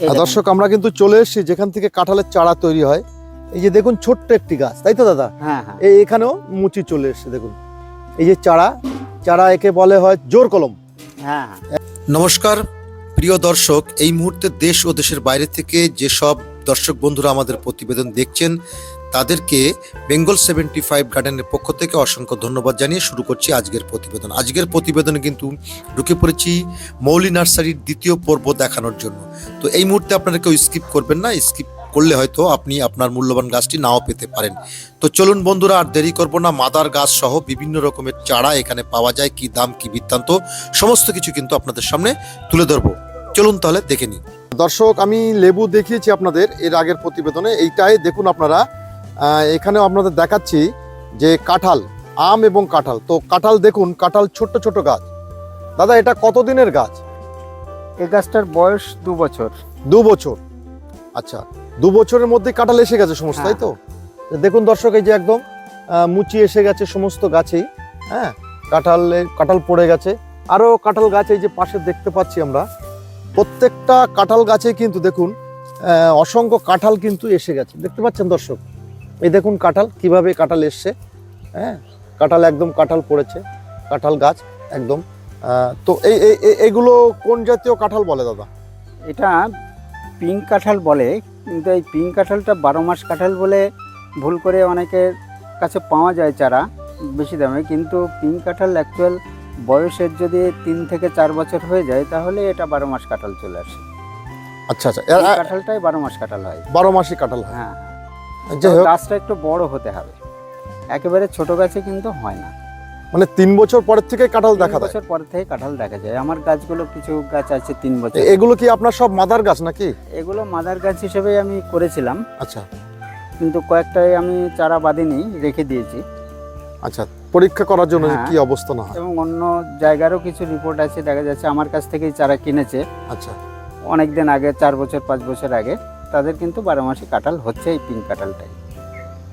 দর্শক আমরা কিন্তু চলে এসেছি যেখান থেকে কাঁঠালের চারা তৈরি হয়। এই যে দেখুন ছোট্ট একটি গাছ তাই তো দাদা? হ্যাঁ হ্যাঁ। এই এখানেও মুচি চলে এসছে দেখুন। এই যে চারা চারা একে বলে হয় জোর কলম। হ্যাঁ হ্যাঁ। নমস্কার প্রিয় দর্শক এই মুহূর্তে দেশ ও দেশের বাইরে থেকে যেসব দর্শক বন্ধুরা আমাদের প্রতিবেদন দেখছেন তাদেরকে বেঙ্গল সেভেন্টি ফাইভ গার্ডেনের পক্ষ থেকে অসংখ্য ধন্যবাদ জানিয়ে শুরু করছি আজকের প্রতিবেদন। আজকের প্রতিবেদনে কিন্তু ঢুকে পড়েছি মৌলি নার্সারির দ্বিতীয় পর্ব দেখানোর জন্য। তো এই মুহূর্তে আপনারা কেউ স্কিপ করবেন না, স্কিপ করলে হয়তো আপনি আপনার মূল্যবান গাছটি নাও পেতে পারেন। তো চলুন বন্ধুরা, আর দেরি করব না, মাদার গাছ সহ বিভিন্ন রকমের চারা এখানে পাওয়া যায়, কি দাম, কি বৃত্তান্ত, সমস্ত কিছু কিন্তু আপনাদের সামনে তুলে ধরবো। চলুন তাহলে দেখে নিই। দর্শক, আমি লেবু দেখিয়েছি আপনাদের এর আগের প্রতিবেদনে, এইটাই দেখুন আপনারা এখানেও আপনাদের দেখাচ্ছি যে কাঁঠাল আম এবং কাঁঠাল। তো কাঁঠাল দেখুন কাঁঠাল ছোট্ট ছোট গাছ। দাদা এটা কতদিনের গাছ? এই গাছটার বয়স দু বছর। দু বছর। আচ্ছা দু বছরের মধ্যে কাঁঠাল এসে গেছে সমস্ত তাই তো? দেখুন দর্শক এই যে একদম মুচি এসে গেছে সমস্ত গাছেই। হ্যাঁ কাঁঠাল কাঁঠাল পড়ে গেছে। আরও কাঁঠাল গাছ এই যে পাশে দেখতে পাচ্ছি আমরা। প্রত্যেকটা কাঁঠাল গাছে কিন্তু দেখুন অসংখ্য কাঁঠাল কিন্তু এসে গেছে। দেখতে পাচ্ছেন দর্শক? এই দেখুন কাঁঠাল কীভাবে কাঁঠাল এসছে হ্যাঁ? কাঁঠাল একদম কাঁঠাল পড়েছে কাঁঠাল গাছ একদম। তো এই এই- এই- এইগুলো কোন জাতীয় কাঁঠাল বলে দাদা? এটা পিঙ্ক কাঁঠাল বলে কিন্তু এই পিঙ্ক কাঁঠালটা বারো মাস কাঁঠাল বলে ভুল করে অনেকের কাছে পাওয়া যায় চারা বেশি দামে কিন্তু পিঙ্ক কাঁঠাল অ্যাকচুয়াল বয়সের যদি তিন থেকে চার বছর হয়ে যায় তাহলে এটা বারো মাস কাঁঠাল চলে আসে। আচ্ছা আচ্ছা। কাঁঠালটাই বারো মাস কাঁঠাল হয়। বারো মাসি কাঁঠাল হ্যাঁ। গাছটা একটু বড় হতে হবে। একেবারে ছোট গাছে কিন্তু হয় না। মানে তিন বছর পরের থেকে কাঁঠাল দেখা দেয়। বছর পর থেকে কাঁঠাল দেখা যায়। আমার গাছগুলো কিছু গাছ আছে তিন বছর। এগুলো কি আপনার সব মাদার গাছ নাকি? এগুলো মাদার গাছ হিসেবে আমি করেছিলাম। আচ্ছা। কিন্তু কয়েকটাই আমি চারা বাদিনি রেখে দিয়েছি। আচ্ছা পরীক্ষা করার জন্য হ্যাঁ। কি অবস্থা না এবং অন্য জায়গারও কিছু রিপোর্ট আছে দেখা যাচ্ছে আমার কাছ থেকেই চারা কিনেছে। আচ্ছা। অনেক দিন আগে চার বছর পাঁচ বছর আগে। তাদের কিন্তু বারো মাসে কাঁঠাল হচ্ছে এই পিঙ্ক কাঁঠালটাই।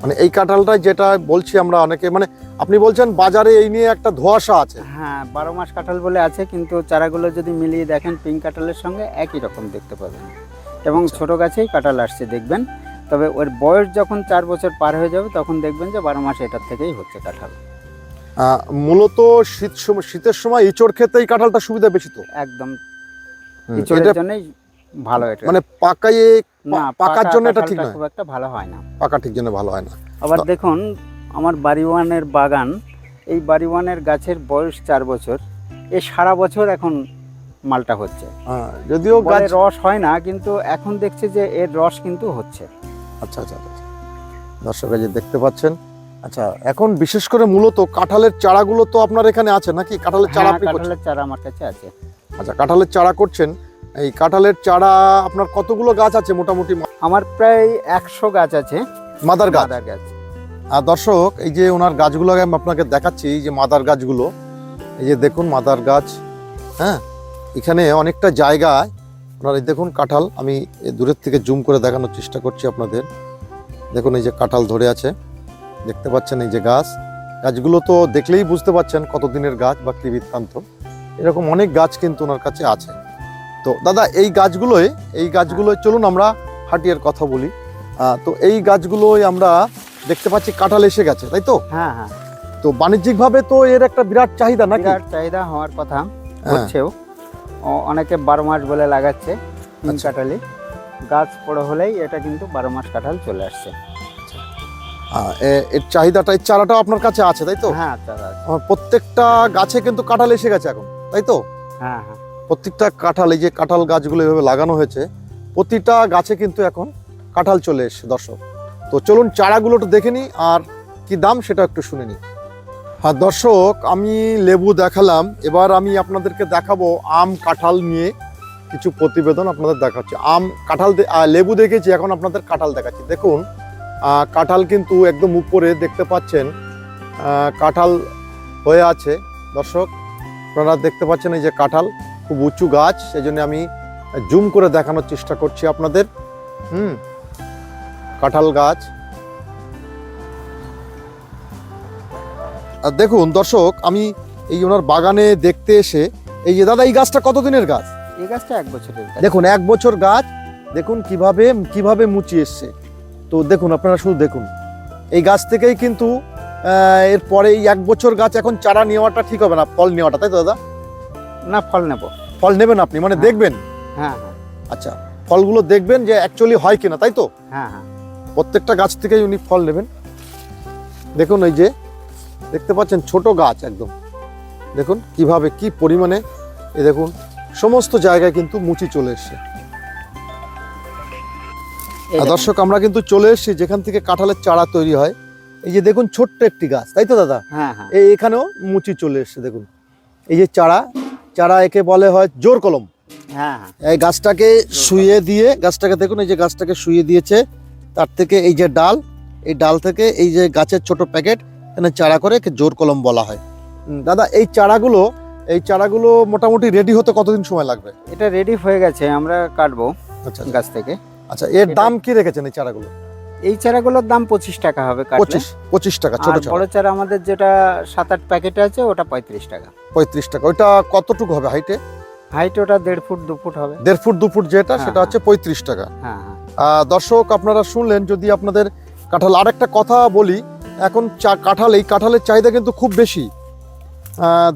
মানে এই কাঁঠালটা যেটা বলছি আমরা অনেকে মানে আপনি বলছেন বাজারে এই নিয়ে একটা ধোঁয়াশা আছে। হ্যাঁ বারো মাস কাঁঠাল বলে আছে কিন্তু চারাগুলো যদি মিলিয়ে দেখেন পিঙ্ক কাঁঠালের সঙ্গে একই রকম দেখতে পাবেন। এবং ছোট গাছেই কাঁঠাল আসছে দেখবেন। তবে ওর বয়স যখন চার বছর পার হয়ে যাবে তখন দেখবেন যে বারো মাস এটার থেকেই হচ্ছে কাঁঠাল। মূলত শীত সময় শীতের সময় ইচড় খেতে এই কাঁঠালটা সুবিধা বেশি তো? একদম। ইঁচড়ের জন্যই ভালো এটা। মানে পাকাইয়ে না পাকার জন্য এটা ঠিক নয়। খুব একটা ভালো হয় না। পাকা ঠিক জন্য ভালো হয় না। আবার দেখুন আমার বাড়িওয়ানের বাগান এই বাড়িওয়ানের গাছের বয়স চার বছর এ সারা বছর এখন মালটা হচ্ছে। হ্যাঁ, যদিও গাছ রস হয় না কিন্তু এখন দেখছে যে এর রস কিন্তু হচ্ছে। আচ্ছা আচ্ছা আচ্ছা দর্শক এই যে দেখতে পাচ্ছেন আচ্ছা এখন বিশেষ করে মূলত কাঁঠালের চারাগুলো তো আপনার এখানে আছে নাকি? কাঁঠালের চারা হ্যাঁ, আপনি কাঁঠালের চারা আমার কাছে আছে। আচ্ছা কাঁঠালের চারা করছেন। এই কাঁঠালের চারা আপনার কতগুলো গাছ আছে মোটামুটি? আমার প্রায় একশো গাছ আছে। মাদার গাছ? মাদার গাছ। আর দর্শক এই যে ওনার গাছগুলো আমি আপনাকে দেখাচ্ছি এই যে মাদার গাছগুলো এই যে দেখুন মাদার গাছ হ্যাঁ? এখানে অনেকটা জায়গায় ওনার এই দেখুন কাঁঠাল আমি দূরের থেকে জুম করে দেখানোর চেষ্টা করছি আপনাদের। দেখুন এই যে কাঁঠাল ধরে আছে দেখতে পাচ্ছেন এই যে গাছ। গাছগুলো তো দেখলেই বুঝতে পাচ্ছেন কতদিনের গাছ বা কি বৃত্তান্ত। এরকম অনেক গাছ কিন্তু ওনার কাছে আছে। তো দাদা এই গাছগুলোই এই গাছগুলোই চলুন আমরা হাটিয়ার কথা বলি। তো এই গাছগুলোই আমরা দেখতে পাচ্ছি কাঁঠাল এসে গেছে তাই তো? হ্যাঁ হ্যাঁ। তো বাণিজ্যিকভাবে তো এর একটা বিরাট চাহিদা নাকি? বিরাট চাহিদা হওয়ার কথা হ্যাঁ, হচ্ছেও। অনেকে বারো মাস বলে লাগাচ্ছে তিন আচ্ছা। কাঁঠালি গাছ বড় হলেই এটা কিন্তু বারো মাস কাঁঠাল চলে আসছে। এর চাহিদাটা এই চারাটাও আপনার কাছে আছে তাই তো? হ্যাঁ চারা প্রত্যেকটা গাছে কিন্তু কাঁঠাল এসে গেছে এখন তাই তো? হ্যাঁ হ্যাঁ। প্রত্যেকটা কাঁঠাল, এই যে কাঁঠাল গাছগুলো এভাবে লাগানো হয়েছে, প্রতিটা গাছে কিন্তু এখন কাঁঠাল চলে এসছে, দর্শক। তো চলুন চারাগুলো একটু দেখে নিই আর কি দাম সেটা একটু শুনে নিই। হ্যাঁ দর্শক, আমি লেবু দেখালাম, এবার আমি আপনাদেরকে দেখাবো আম, কাঁঠাল নিয়ে কিছু প্রতিবেদন আপনাদের দেখাচ্ছি। আম, কাঁঠাল লেবু দেখেছি, এখন আপনাদের কাঁঠাল দেখাচ্ছি। দেখুন কাঁঠাল কিন্তু একদম উপরে দেখতে পাচ্ছেন কাঁঠাল হয়ে আছে, দর্শক, আপনারা দেখতে পাচ্ছেন এই যে কাঁঠাল। খুব উঁচু গাছ সেই জন্য আমি জুম করে দেখানোর চেষ্টা করছি আপনাদের। হুম কাঁঠাল গাছ। আর দেখুন দর্শক আমি এই ওনার বাগানে দেখতে এসে এই যে দাদা এই গাছটা কতদিনের গাছ? এই গাছটা এক বছরের গাছ। দেখুন এক বছর গাছ। দেখুন কীভাবে কীভাবে মুচি এসছে। তো দেখুন আপনারা শুধু দেখুন। এই গাছ থেকেই কিন্তু এরপরে এই এক বছর গাছ এখন চারা নেওয়াটা ঠিক হবে না ফল নেওয়াটা তাই তো দাদা? না ফল নেব। ফল নেবেন আপনি মানে হ্যাঁ। দেখবেন। হ্যাঁ হ্যাঁ। আচ্ছা ফলগুলো দেখবেন যে অ্যাকচুয়ালি হয় কিনা তাই তো? হ্যাঁ হ্যাঁ। প্রত্যেকটা গাছ থেকেই উনি ফল নেবেন। দেখুন এই যে দেখতে পাচ্ছেন ছোট গাছ একদম। দেখুন কীভাবে কি পরিমাণে এ দেখুন সমস্ত জায়গায় কিন্তু মুচি চলে এসছে। দর্শক আমরা কিন্তু চলে এসেছি যেখান থেকে কাঁঠালের চারা তৈরি হয়। এই যে দেখুন ছোট্ট একটি গাছ তাই তো দাদা? হ্যাঁ হ্যাঁ। এখানেও মুচি চলে এসছে দেখুন। এই যে চারা চারা একে বলে হয় জোর কলম। হ্যাঁ হ্যাঁ। এই গাছটাকে শুয়ে দিয়ে গাছটাকে দেখুন এই যে গাছটাকে শুয়ে দিয়েছে তার থেকে এই যে ডাল এই ডাল থেকে এই যে গাছের ছোট প্যাকেট এখানে চারা করে একে জোর কলম বলা হয়। দাদা এই চারাগুলো এই চারাগুলো মোটামুটি রেডি হতে কতদিন সময় লাগবে? এটা রেডি হয়ে গেছে আমরা কাটবো আচ্ছা গাছ থেকে। আচ্ছা এর দাম কি রেখেছেন এই চারাগুলো? এই চারাগুলোর দাম পঁচিশ টাকা হবে পঁচিশ পঁচিশ টাকা ছোট বড় চারা আমাদের যেটা সাত আট প্যাকেট আছে ওটা পঁয়ত্রিশ টাকা। পঁয়ত্রিশ টাকা। ওইটা কতটুকু হবে হাইটে হাইট ওটা দেড় ফুট দু ফুট হবে। দেড় ফুট দু ফুট যেটা হ্যাঁ, সেটা হচ্ছে পঁয়ত্রিশ টাকা। হ্যাঁ হ্যাঁ। দর্শক আপনারা শুনলেন যদি আপনাদের কাঁঠাল আর একটা কথা বলি এখন চা কাঁঠাল এই কাঁঠালের চাহিদা কিন্তু খুব বেশি।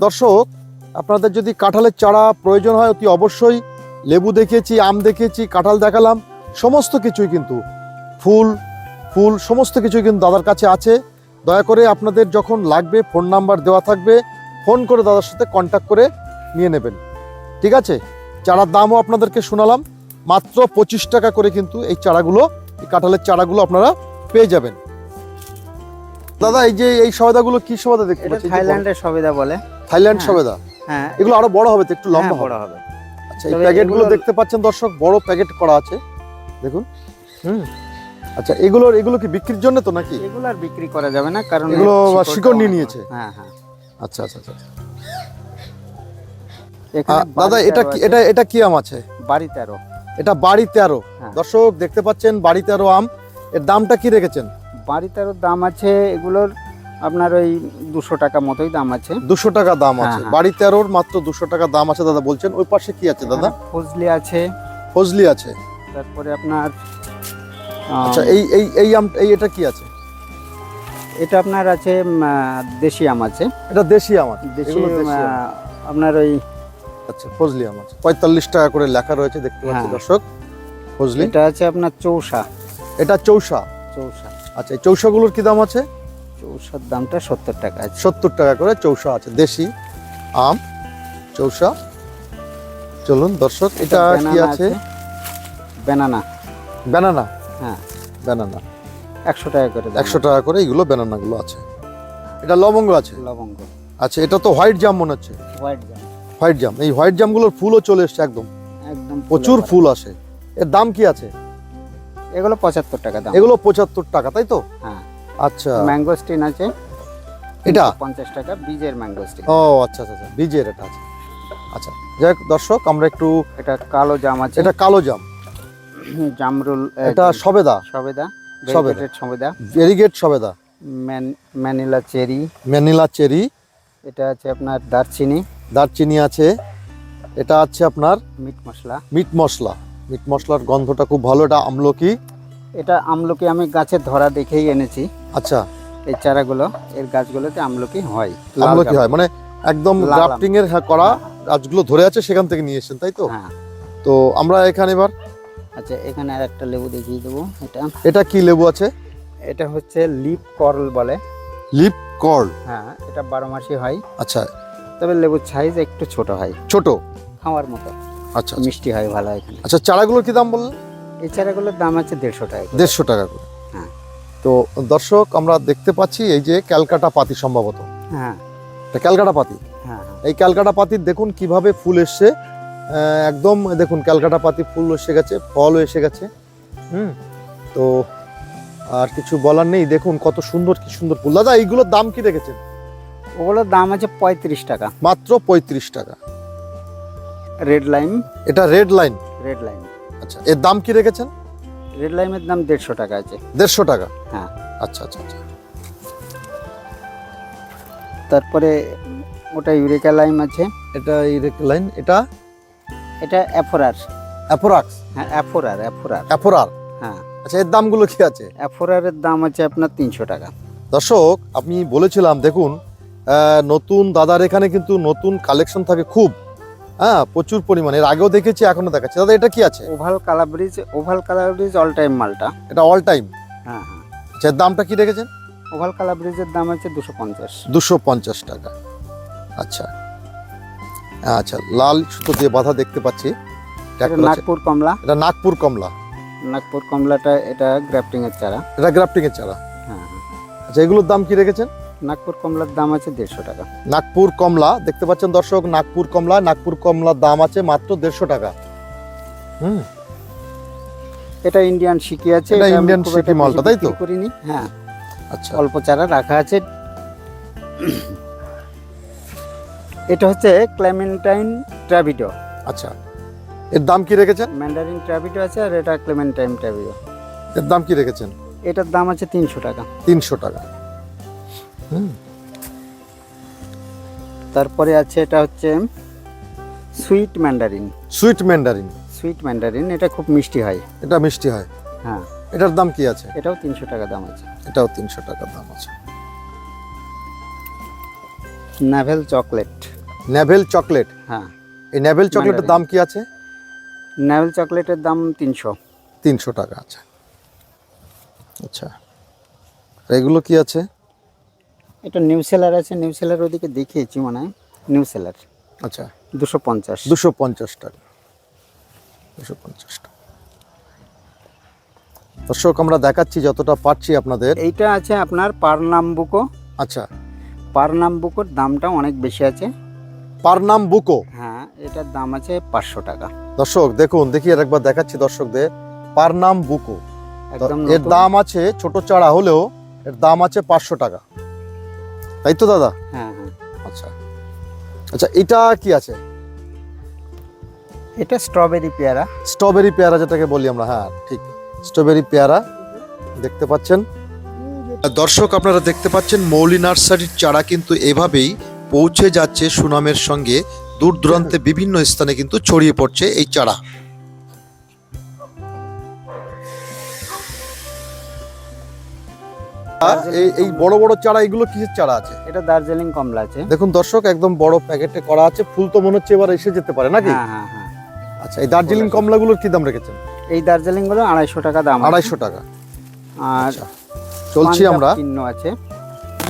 দর্শক আপনাদের যদি কাঁঠালের চারা প্রয়োজন হয় অতি অবশ্যই লেবু দেখিয়েছি আম দেখিয়েছি কাঁঠাল দেখালাম সমস্ত কিছুই কিন্তু ফুল ফুল সমস্ত কিছুই কিন্তু দাদার কাছে আছে। দয়া করে আপনাদের যখন লাগবে ফোন নাম্বার দেওয়া থাকবে ফোন করে দাদার সাথে কন্ট্যাক্ট করে নিয়ে নেবেন। ঠিক আছে? চারার দামও আপনাদেরকে শোনালাম। মাত্র পঁচিশ টাকা করে কিন্তু এই চারাগুলো এই কাঁঠালের চারাগুলো আপনারা পেয়ে যাবেন। দাদা এই যে এই সবেদাগুলো কি সবেদা দেখতে পাচ্ছি থাইল্যান্ডের সুবিধা বলে। থাইল্যান্ড হ্যাঁ। সবেদা? হ্যাঁ। এগুলো আরও বড় হবে তো একটু লম্বা হ্যাঁ, বড় হবে। আচ্ছা এই প্যাকেটগুলো দেখতে পাচ্ছেন দর্শক বড় প্যাকেট করা আছে। দেখুন। হুম। আচ্ছা এগুলোর এগুলো কি বিক্রির জন্য তো নাকি? এগুলো আর বিক্রি করা যাবে না কারণ এগুলো শিকড় নিয়ে নিয়েছে। হ্যাঁ হ্যাঁ। আচ্ছা আচ্ছা আচ্ছা। দাদা এটা কি এটা এটা কি আম আছে? বাড়ি তেরো। এটা বাড়ি তেরো। হ্যাঁ। দর্শক দেখতে পাচ্ছেন বাড়ি তেরো আম। এর দামটা কি রেখেছেন? বাড়ি তেরোর দাম আছে এগুলোর আপনার ওই দুশো টাকা মতোই দাম আছে। দুশো টাকা দাম আছে। হ্যাঁ, হ্যাঁ। বাড়ি তেরোর মাত্র দুশো টাকা দাম আছে দাদা বলছেন। ওই পাশে কি আছে দাদা? হ্যাঁ, ফজলি আছে। ফজলি আছে। তারপরে আপনার আচ্ছা এই এই এই আম এই এটা কি আছে? এটা আপনার আছে দেশি আম আছে। এটা দেশি আম আছে? দেশি আম। আপনার ওই আচ্ছা ফজলি আম আছে। পঁয়তাল্লিশ টাকা করে লেখা রয়েছে দেখতে পাচ্ছি হ্যাঁ। দর্শক। ফজলি? এটা আছে আপনার চৌসা এটা চৌসা চৌসা আচ্ছা এই চৌসাগুলোর কি দাম আছে? চৌসার দামটা সত্তর টাকা আছে। সত্তর টাকা করে চৌসা আছে দেশি আম চৌসা চলুন দর্শক এটা কি আছে? Banana banana. হ্যাঁ ব্যানানা একশো টাকা করে একশো টাকা করে এইগুলো ব্যানানাগুলো আছে। এটা লবঙ্গ আছে? লবঙ্গ। আচ্ছা এটা তো হোয়াইট জাম মনে হচ্ছে। হোয়াইট জাম হোয়াইট জাম এই হোয়াইট জামগুলোর ফুলও চলে এসছে একদম। একদম প্রচুর ফুল আসে। এর দাম কি আছে? এগুলো পঁচাত্তর টাকা দাম। এগুলো পঁচাত্তর টাকা তাই তো? হ্যাঁ। আচ্ছা। ম্যাঙ্গোস্টিন আছে। এটা? পঞ্চাশ টাকা বীজের ম্যাঙ্গোস্টিন ও আচ্ছা আচ্ছা আচ্ছা। বীজের এটা আছে। আচ্ছা যাই হোক দর্শক আমরা একটু এটা কালো জাম আছে। এটা কালো জাম। জামরুল এটা সবেদা। সবেদা সবেদা। সবেদা। ভেরিগেট সবেদা। ম্যান ম্যানিলা চেরি। Manila cherry. এটা আছে আপনার দারচিনি। দারচিনি আছে। এটা আছে আপনার মিট মশলা। মিট মশলা। মিট মশলার গন্ধটা খুব ভালো। এটা আমলকি। এটা আমলকি আমি গাছের ধরা দেখেই এনেছি। আচ্ছা। এই চারাগুলো এর গাছগুলোতে আমলকি হয়। আমলকি হয়। মানে একদম গ্রাফটিং এর করা গাছগুলো ধরে আছে সেখান থেকে নিয়ে এসেছেন তাই তো? হ্যাঁ। তো আমরা এখানে এবার আচ্ছা এখানে আর একটা লেবু দেখিয়ে দেবো এটা। এটা কি লেবু আছে? এটা হচ্ছে লিপ করল বলে। লিপ কর্ল? হ্যাঁ এটা বারো মাসই হয়। আচ্ছা। তবে লেবুর সাইজ একটু ছোট হয়। ছোট? খাওয়ার মতো। আচ্ছা আচ্ছা। মিষ্টি হয় ভালো হয় আচ্ছা চারাগুলোর কি দাম বললেন? এই চারাগুলোর দাম আছে দেড়শো টাকা দেড়শো টাকা করে। হ্যাঁ। তো দর্শক আমরা দেখতে পাচ্ছি এই যে ক্যালকাটা পাতি সম্ভবত। হ্যাঁ। এটা ক্যালকাটা পাতি? হ্যাঁ হ্যাঁ। এই ক্যালকাটা পাতির দেখুন কীভাবে ফুল এসছে। একদম দেখুন ক্যালকাটা পাতি ফুল এসে গেছে ফলও এসে গেছে হুম? তো আর কিছু বলার নেই দেখুন কত সুন্দর কি সুন্দর ফুল। দাদা এইগুলোর দাম কি রেখেছেন ওগুলোর দাম আছে পঁয়ত্রিশ টাকা। মাত্র পঁয়ত্রিশ টাকা। Red line. এটা রেড লাইন? Red line. আচ্ছা এর দাম কি রেখেছেন? রেড লাইমের দাম দেড়শো টাকা আছে। দেড়শো টাকা? হ্যাঁ। আচ্ছা আচ্ছা আচ্ছা। তারপরে ওটা ইউরেকা লাইম আছে। এটা ইউরেকা লাইন এটা এটা অ্যাফোরার অ্যাপোরাক্স হ্যাঁ অ্যাফোরার অ্যাফোরার অ্যাপোরার হ্যাঁ। আচ্ছা এর দামগুলো কি আছে? অ্যাফোরারের দাম আছে আপনার তিনশো টাকা। দর্শক আমি বলেছিলাম দেখুন নতুন দাদার এখানে কিন্তু নতুন কালেকশন থাকে খুব। হ্যাঁ প্রচুর পরিমাণে। এর আগেও দেখেছি এখনও দেখাচ্ছি। দাদা এটা কি আছে? Oval colour bridge oval colour bridge all time মালটা। এটা অল টাইম হ্যাঁ হ্যাঁ। আচ্ছা দামটা কি রেখেছেন? ওভাল কালার ব্রিজের দাম আছে দুশো পঞ্চাশ। দুশো পঞ্চাশ টাকা। আচ্ছা। আচ্ছা লাল সুতো দিয়ে বাঁধা দেখতে পাচ্ছি। এটা নাগপুর কমলা। এটা নাগপুর কমলা। নাগপুর কমলাটা এটা গ্রাফটিং এর চারা। এটা গ্রাফটিং এর চারা। হ্যাঁ হ্যাঁ। আচ্ছা এগুলোর দাম কি রেখেছেন? নাগপুর কমলার দাম আছে দেড়শো টাকা। নাগপুর কমলা দেখতে পাচ্ছেন দর্শক নাগপুর কমলা নাগপুর কমলার দাম আছে মাত্র দেড়শো টাকা। হুম। এটা ইন্ডিয়ান শিকি আছে এটা ইন্ডিয়ান শিকি মালটা, তাই তো? করিনি। হ্যাঁ। আচ্ছা। অল্প চারা রাখা আছে। এটা হচ্ছে ক্লেমেন্টাইন ট্রাভিডো আচ্ছা। এর দাম কি রেখেছেন? ম্যান্ডারিন ট্রাভিডো আছে আর এটা ক্লেমেন্টাইন ট্রাভিডো এর দাম কি রেখেছেন? এটার দাম আছে তিনশো টাকা। তিনশো টাকা। হুম। তারপরে আছে এটা হচ্ছে sweet mandarin. Sweet mandarin. Sweet mandarin এটা খুব মিষ্টি হয়। এটা মিষ্টি হয়? হ্যাঁ। এটার দাম কি আছে? এটাও তিনশো টাকা দাম আছে। এটাও তিনশো টাকা দাম আছে। Navel chocolate. Navel chocolate. হ্যাঁ। এই নেভেল চকলেটের দাম কি আছে? নেভেল চকলেটের দাম তিনশো। তিনশো টাকা আছে আচ্ছা। এগুলো কি আছে? এটা নিউ সেলার আছে নিউ সেলার ওদিকে দেখিয়েছি মনে হয়। New seller. আচ্ছা। দুশো পঞ্চাশ। দুশো পঞ্চাশ টাকা। দুশো পঞ্চাশ টাকা। দর্শক আমরা দেখাচ্ছি যতটা পারছি আপনাদের। এইটা আছে আপনার পারনাম্বুকো। আচ্ছা। পারনাম্বুকোর দামটা অনেক বেশি আছে। পার নাম বুকো। হ্যাঁ এটার দাম আছে পাঁচশো টাকা। দর্শক দেখুন দেখি আর একবার দেখাচ্ছি দর্শকদের। পার নাম বুকো। এর দাম আছে ছোট চারা হলেও এর দাম আছে পাঁচশো টাকা। তাই তো দাদা? হ্যাঁ হ্যাঁ। আচ্ছা। আচ্ছা এটা কি আছে? এটা স্ট্রবেরি পেয়ারা। স্ট্রবেরি পেয়ারা যেটাকে বলি আমরা হ্যাঁ ঠিক। স্ট্রবেরি পেয়ারা দেখতে পাচ্ছেন। দর্শক আপনারা দেখতে পাচ্ছেন মৌলি নার্সারির চারা কিন্তু এভাবেই পৌঁছে যাচ্ছে সুনামের সঙ্গে। দূর দূরান্তে বিভিন্ন স্থানে কিন্তু ছড়িয়ে পড়ছে এই চারা। এই এই বড় বড় চারা এগুলো কিসের চারা আছে? এটা দার্জিলিং কমলা আছে। দেখুন দর্শক একদম বড় প্যাকেটে করা আছে। ফুল তো মনে হচ্ছে এবার এসে যেতে পারে নাকি? হ্যাঁ হ্যাঁ হ্যাঁ। আচ্ছা এই দার্জিলিং কমলাগুলোর কি দাম রেখেছেন? এই দার্জিলিংগুলো আড়াইশো টাকা দাম আড়াইশো টাকা। আর আচ্ছা চলছি আমরা। কিন্ন আছে।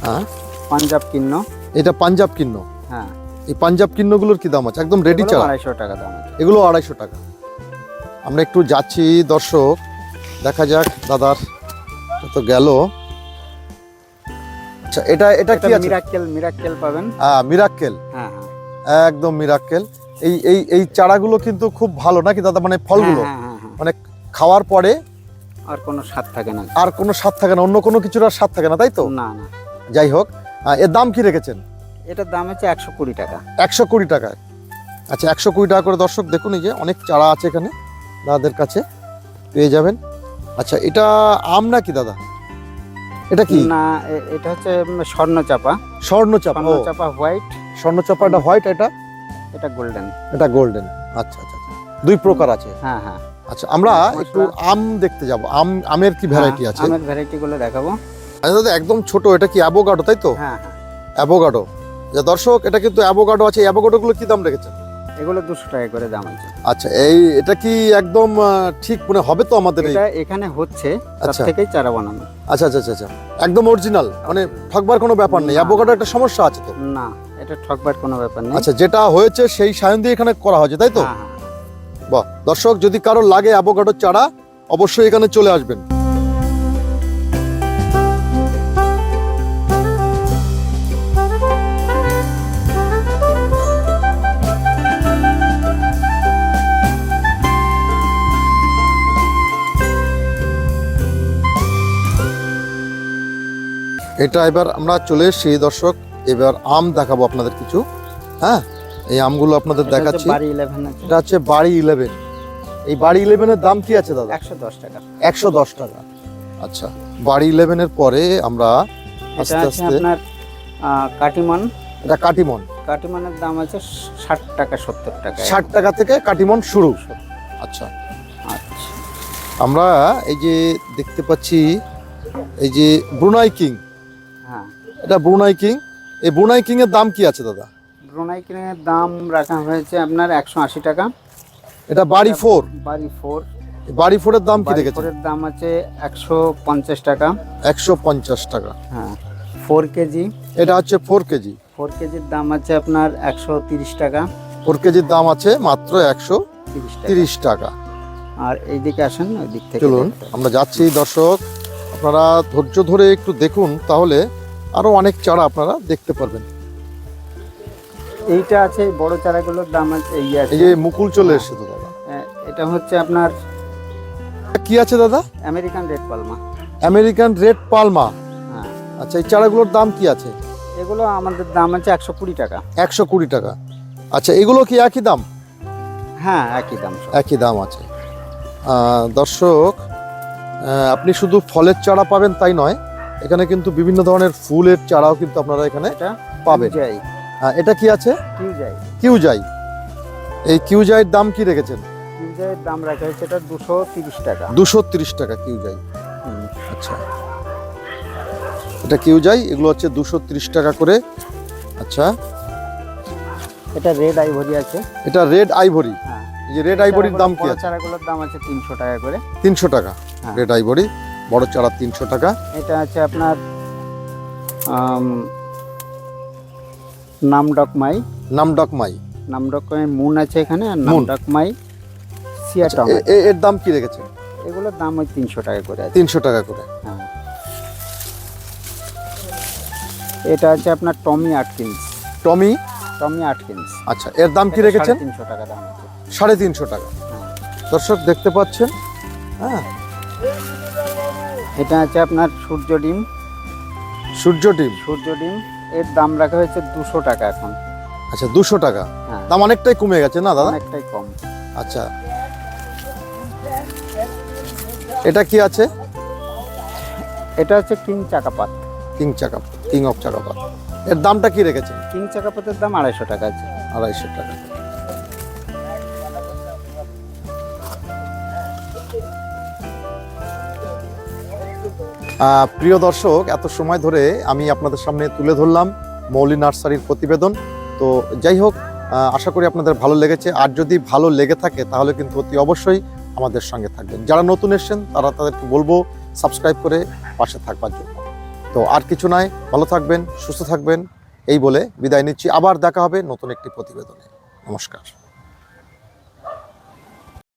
হ্যাঁ। পাঞ্জাব কিন্ন। এটা পাঞ্জাব কিন্ন। হ্যাঁ। এই পাঞ্জাব কিন্নগুলোর কি দাম আছে? একদম রেডি চারা আড়াইশো টাকা দাম আছে। এগুলো আড়াইশো টাকা। আমরা একটু যাচ্ছি দর্শক। দেখা যাক দাদার তো গেল। আচ্ছা এটা এটা কি আছে? মিরাক্কেল মিরাক্কেল পাবেন। হ্যাঁ মিরাক্কেল হ্যাঁ হ্যাঁ। একদম মিরাক্কেল এই এই এই চারাগুলো কিন্তু খুব ভালো নাকি দাদা? মানে ফলগুলো? হ্যাঁ, হ্যাঁ, হ্যাঁ, মানে খাওয়ার পরে। আর কোনো স্বাদ থাকে না। আর কোনো স্বাদ থাকে না অন্য কোনো কিছুর আর স্বাদ থাকে না তাই তো? না না। যাই হোক এর দাম কি রেখেছেন? এটার দাম হচ্ছে একশো কুড়ি টাকা। একশো কুড়ি টাকায় আচ্ছা একশো কুড়ি টাকা করে দর্শক দেখুন এই যে অনেক চারা আছে এখানে দাদাদের কাছে পেয়ে যাবেন। আচ্ছা এটা আম না কি দাদা? এটা কি? না এটা হচ্ছে স্বর্ণচাপা। স্বর্ণচাপা স্বর্ণচাপা হোয়াইট। স্বর্ণচাপা এটা হোয়াইট এটা? এটা গোল্ডেন। এটা গোল্ডেন। আচ্ছা আচ্ছা আচ্ছা। দুই প্রকার আছে। হ্যাঁ হ্যাঁ। আচ্ছা আমরা একটু আম দেখতে যাব। আম আমের কি ভ্যারাইটি আছে? আমের ভ্যারাইটি গুলো দেখাবো। আচ্ছা দাদা একদম ছোট এটা কি অ্যাভোকাডো তাই তো? হ্যাঁ হ্যাঁ। অ্যাভোকাডো যা দর্শক এটা কিন্তু অ্যাভোকাডো আছে অ্যাভোকাডো গুলো কি দাম রেখেছেন? এগুলো দুশো টাকা করে দাম আছে। আচ্ছা এই এটা কি একদম ঠিক মানে হবে তো আমাদের এটা এখানে হচ্ছে তার আচ্ছা। থেকেই চারা বানানো। আচ্ছা আচ্ছা আচ্ছা আচ্ছা। একদম অরিজিনাল মানে ঠকবার কোনো ব্যাপার নেই। অ্যাভোকাডো একটা সমস্যা আছে তো? না এটা ঠকবার কোনো ব্যাপার নেই। আচ্ছা যেটা হয়েছে সেই সায়ন দিয়ে এখানে করা হয়েছে তাই তো? হ্যাঁ, হ্যাঁ। বাহ দর্শক যদি কারও লাগে অ্যাভোকাডোর চারা অবশ্যই এখানে চলে আসবেন। এটা এবার আমরা চলে এসেছি দর্শক। এবার আম দেখাবো আপনাদের কিছু। হ্যাঁ এই আমগুলো আপনাদের দেখাচ্ছি। এটা হচ্ছে বাড়ি ইলেভেন এই বাড়ি ইলেভেনের দাম কি আছে দাদা? একশো দশ টাকা। একশো দশ টাকা। আচ্ছা বাড়ি ইলেভেনের পরে আমরা আস্তে আস্তে আপনার কাটিমন। এটা কাটিমন। কাটিমনের দাম আছে ষাট টাকা সত্তর টাকা। ষাট টাকা থেকে কাটিমন শুরু। আচ্ছা। আচ্ছা। আমরা এই যে দেখতে পাচ্ছি এই যে ব্রুনাই কিং। এটা ব্রুনাই কিং এই ব্রুনাই কিং এর দাম কি আছে দাদা? ব্রোনাই কিনের দাম রাখা হয়েছে আপনার একশো আশি টাকা। এটা বাড়ি ফোর। বাড়ি ফোর। বাড়ি ফোরের দাম কি রেখেছে ফোরের দাম আছে একশো পঞ্চাশ টাকা। একশো পঞ্চাশ টাকা। হ্যাঁ ফোর কেজি। এটা হচ্ছে ফোর কেজি। ফোর কেজির দাম আছে আপনার একশো তিরিশ টাকা। ফোর কেজির দাম আছে মাত্র একশো তিরিশ টাকা। আর এইদিকে আসেন ওই দিক থেকে চলুন আমরা যাচ্ছি দর্শক। আপনারা ধৈর্য ধরে একটু দেখুন তাহলে আরও অনেক চারা আপনারা দেখতে পারবেন। এইটা আছে বড় চারাগুলোর দাম আছে এই যে মুকুল চলে এসেছে তো দাদা। হ্যাঁ, এটা হচ্ছে আপনার কি আছে দাদা? American red Palmer. American red Palmer. হ্যাঁ। আচ্ছা এই চারাগুলোর দাম কি আছে? এগুলো আমাদের দাম আছে একশো কুড়ি টাকা। একশো কুড়ি টাকা। আচ্ছা এগুলো কি একই দাম? হ্যাঁ একই দাম একই দাম আছে। দর্শক আপনি শুধু ফলের চারা পাবেন তাই নয় এখানে কিন্তু বিভিন্ন ধরনের ফুলের চারাও কিন্তু আপনারা এখানে পাবেন। আহ, এটা কি আছে? কিউ যাই কিউজাই। এই কিউজাইয়ের দাম কি রেখেছেন? কিউ যাইয়ের দাম রাখা হয়েছে এটা দুশো তিরিশ টাকা। দুশো তিরিশ টাকা কিউজাই। আচ্ছা। এটা কিউজাই এগুলো হচ্ছে দুশো তিরিশ টাকা করে। আচ্ছা। এটা রেড আইভরি আছে। এটা রেড আইভরি। হ্যাঁ। এই যে রেড আইভরির দাম কি আছে? চারাগুলোর দাম আছে তিনশো টাকা করে। তিনশো টাকা হ্যাঁ। Red ivory. বড় চারা তিনশো টাকা। এটা আছে আপনার নামডকমাই নামডকমাই নামডকমাই মুন আছে এখানে আর। নামডকমাই এ- এর দাম কি রেখেছে এগুলোর দাম ওই তিনশো টাকা করে তিনশো টাকা করে। হ্যাঁ। এটা আছে আপনার Tommy Atkins Tommy? Tommy Atkins আচ্ছা এর দাম কি রেখেছেন? তিনশো টাকা দাম সাড়ে তিনশো টাকা। হ্যাঁ। দর্শক দেখতে পাচ্ছেন হ্যাঁ এটা আছে আপনার সূর্য ডিম। সূর্য ডিম? সূর্য ডিম এর দাম রাখা হয়েছে দুশো টাকা এখন। আচ্ছা দুশো টাকা? হ্যাঁ। দাম অনেকটাই কমে গেছে না দাদা? অনেকটাই কম। আচ্ছা। এটা কি আছে? এটা হচ্ছে কিং চাকাপাত। কিং চাকা কিং অফ চাকাপাত। এর দামটা কি রেখেছেন? কিং চাকাপাতের দাম আড়াইশো টাকা আছে। আড়াইশো টাকা। প্রিয় দর্শক, এত সময় ধরে আমি আপনাদের সামনে তুলে ধরলাম মৌলি নার্সারির প্রতিবেদন। তো যাই হোক আশা করি আপনাদের ভালো লেগেছে। আর যদি ভালো লেগে থাকে, তাহলে কিন্তু অতি অবশ্যই আমাদের সঙ্গে থাকবেন। যারা নতুন এসছেন, তারা তাদেরকে বলব, সাবস্ক্রাইব করে পাশে থাকবার জন্য। তো আর কিছু নয় ভালো থাকবেন, সুস্থ থাকবেন, এই বলে বিদায় নিচ্ছি। আবার দেখা হবে নতুন একটি প্রতিবেদনে। নমস্কার।